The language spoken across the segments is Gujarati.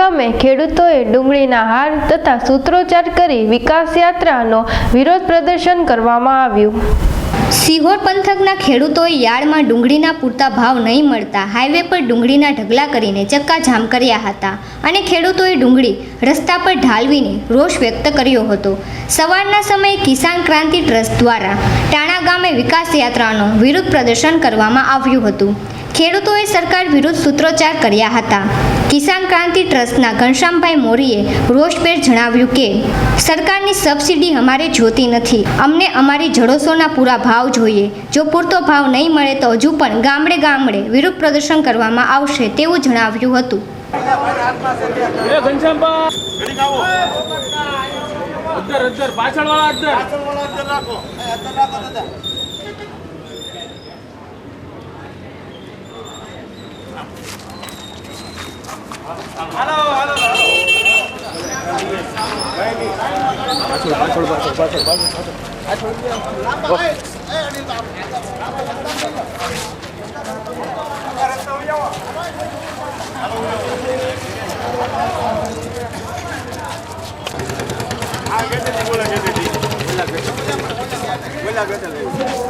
ગામે ખેડૂતોએ ડુંગળીના હાર તથા સૂત્રોચ્ચાર કરી વિકાસ યાત્રાનો વિરોધ પ્રદર્શન કરવામાં આવ્યું. સિહોર પંથકના ખેડૂતોએ યાર્ડમાં ડુંગળીના પૂરતા ભાવ નહીં મળતા હાઈવે પર ડુંગળીના ઢગલા કરીને ચક્કાજામ કર્યા હતા અને ખેડૂતોએ ડુંગળી રસ્તા પર ઢાલવીને રોષ વ્યક્ત કર્યો હતો. સવારના સમયે કિસાન ક્રાંતિ ટ્રસ્ટ દ્વારા ટાણા ગામે વિકાસ યાત્રાનો વિરોધ પ્રદર્શન કરવામાં આવ્યું હતું. ખેડૂતોએ સરકાર વિરુદ્ધ સૂત્રોચ્ચાર કર્યા હતા. કિસાન ક્રાંતિ ટ્રસ્ટના ઘનશ્યામભાઈ મોરીએ રોષભેર જણાવ્યું કે સરકારની સબસિડી અમારે જોતી નથી. અમને અમારી જડોસોના પૂરા ભાવ જોઈએ. જો પૂરતો ભાવ નહીં મળે તો હજુ પણ ગામડે ગામડે વિરોધ પ્રદર્શન કરવામાં આવશે તેવું જણાવ્યું હતું. એ ઘનશ્યામબા અદ્દર અદ્દર પાછળ વાળા અદ્દર મોહન થઈને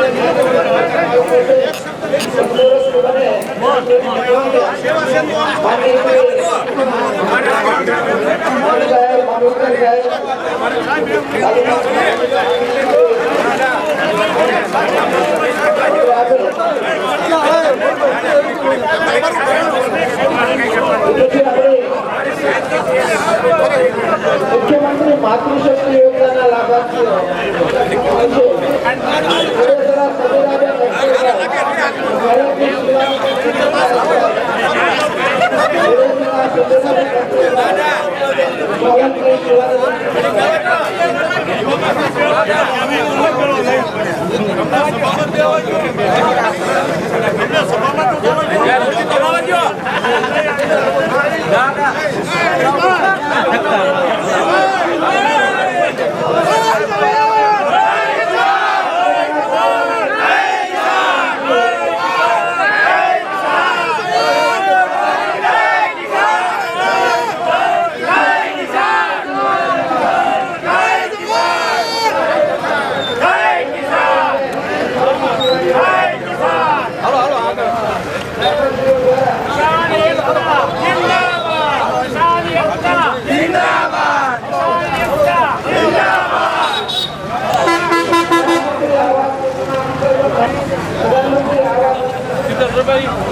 মানুষের গায়ে মানুষের গায়ে ไม่ได้ everybody.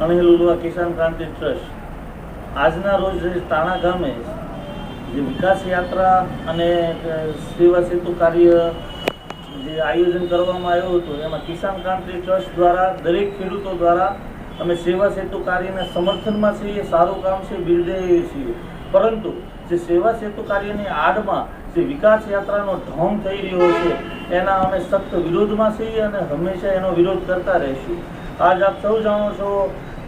અણિલુલવા કિસાન ક્રાંતિ ટ્રસ્ટ. આજના રોજ તાણા ગામે વિકાસ યાત્રા અને સેવા સેતુ કાર્ય જે આયોજન કરવામાં આવ્યું હતું, એમાં કિસાન ક્રાંતિ ટ્રસ્ટ દ્વારા, દરેક ખેડૂતો દ્વારા અમે સેવા સેતુ કાર્યના સમર્થનમાં છીએ સારું કામ છે બિરદાવીએ છીએ. પરંતુ જે સેવા સેતુ કાર્યની આડમાં જે વિકાસ યાત્રાનો ઢોંગ થઈ રહ્યો છે, એના અમે સખ્ત વિરોધમાં છીએ અને હંમેશા એનો વિરોધ કરતા રહીશું. આજ આપ સૌ જાણો છો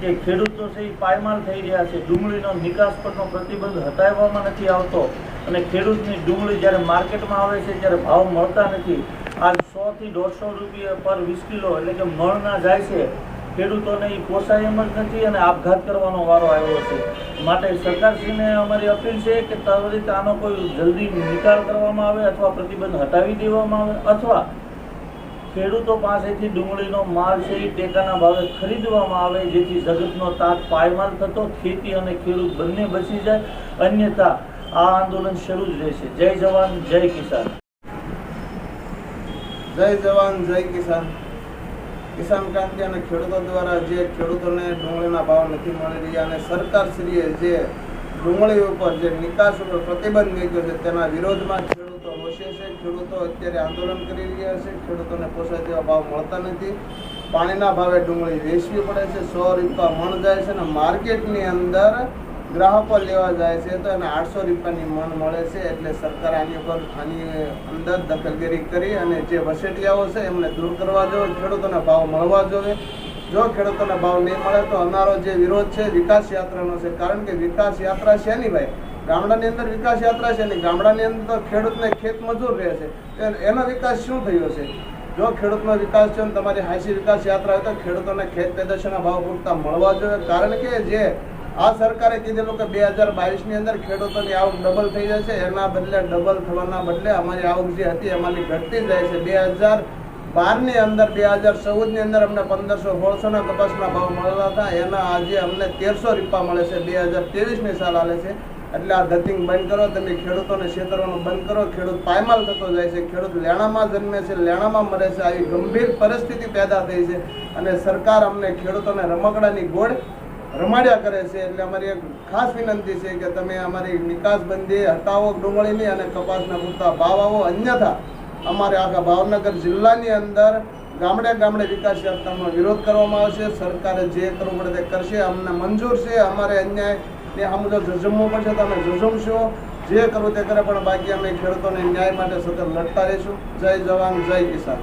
કે ખેડૂતો છે એ પાયમાલ થઈ રહ્યા છે. ડુંગળીનો નિકાસ પરનો પ્રતિબંધ હટાવવામાં નથી આવતો અને ખેડૂતની ડુંગળી જ્યારે માર્કેટમાં આવે છે, ત્યારે ભાવ મળતા નથી. આજ સોથી દોઢસો રૂપિયા પર વીસ કિલો એટલે કે મળના જાય છે. ખેડૂતોને એ પોસાય એમ જ નથી અને આપઘાત કરવાનો વારો આવ્યો છે. માટે સરકારશ્રીને અમારી અપીલ છે કે ત્વરિત આનો કોઈ જલ્દી નિકાલ કરવામાં આવે અથવા પ્રતિબંધ હટાવી દેવામાં આવે અથવા ખેડૂતો પાસેથી ડુંગળીનો માલ છે એ ટેકાના ભાવે ખરીદવામાં આવે જેથી જગતનો તાત પાયમાલ થતો, ખેતી અને ખેડૂત બંને બચી જાય. અન્યથા આ આંદોલન શરૂ જ રહેશે. જય જવાન, જય કિસાન. જય જવાન, જય કિસાન. કિસાન ક્રાંતિ અને ખેડૂતો દ્વારા જે ખેડૂતોને ડુંગળીના ભાવ નથી મળી રહ્યા અને સરકારશ્રીએ જે ડુંગળી ઉપર જે નિકાસ ઉપર પ્રતિબંધ મૂક્યો છે, તેના વિરોધમાં ખેડૂતો રોષે છે. ખેડૂતો અત્યારે આંદોલન કરી રહ્યા છે. ખેડૂતોને પોસાય તેવા ભાવ મળતા નથી. પાણીના ભાવે ડુંગળી વેચવી પડે છે. સો રૂપિયા મણ જાય છે અને માર્કેટની અંદર ગ્રાહકો લેવા જાય છે તો એને આઠસો રૂપિયાની મણ મળે છે એટલે સરકાર આની ઉપર આની અંદર દખલગીરી કરી અને જે વસેટિયાઓ છે એમને દૂર કરવા જોઈએ, ખેડૂતોને ભાવ મળવા જોઈએ. જો ખેડૂતોને ભાવ નહીં મળે તો અમારો જે વિરોધ છે, વિકાસ યાત્રાનો છે. કારણ કે વિકાસ યાત્રા છે નહીં ભાઈ. ગામડાની અંદર વિકાસ યાત્રા છે નહીં. ગામડાની અંદર તો ખેડૂતને ખેત મજૂર રહે છે. એનો વિકાસ શું થયો છે? જો ખેડૂતનો વિકાસ છે તમારી હાસી વિકાસ યાત્રા હોય તો ખેડૂતોને ખેત પેદાશોના ભાવ પૂરતા મળવા જોઈએ. કારણ કે જે આ સરકારે કીધેલું કે બે હજાર બાવીસની અંદર ખેડૂતોની આવક ડબલ થઈ જશે. એના બદલે ડબલ થવાના બદલે અમારી આવક જે હતી એમાંથી ઘટતી જાય છે. બે હજાર બારની અંદર, બે હજાર ચૌદની અંદર અમને પંદરસો સોળસોના કપાસના ભાવ મળેલા હતા. એના આજે અમને તેરસો રૂપિયા મળે છે. બે હજાર ત્રેવીસની સાલ આવે છે. એટલે આ ધતિંગ બંધ કરો. તમે ખેડૂતોને છેતરવાનું બંધ કરો. ખેડૂત પાયમાલ થતો જાય છે. ખેડૂત લેણામાં જન્મે છે, લેણામાં મરે છે. આવી ગંભીર પરિસ્થિતિ પેદા થઈ છે. અને સરકાર અમને ખેડૂતોને રમકડાની ગોળ રમાડ્યા કરે છે એટલે અમારી એક ખાસ વિનંતી છે કે તમે અમારી નિકાસબંધી હટાવો, ડુંગળીની અને કપાસના પૂરતા ભાવ આવો. અન્યથા અમારે આખા ભાવનગર જિલ્લાની અંદર ગામડે ગામડે વિકાસ યાત્રાનો વિરોધ કરવામાં આવશે. સરકારે જે કરવું પડે તે કરશે. અમને મંજૂર છે. અમારે અન્યાય ને આ મુજબ જજમવું પડશે. તો અમે જજમશું. જે કરવું તે કરે, પણ બાકી અમે ખેડૂતોને ન્યાય માટે સતત લડતા રહીશું. જય જવાન, જય કિસાન.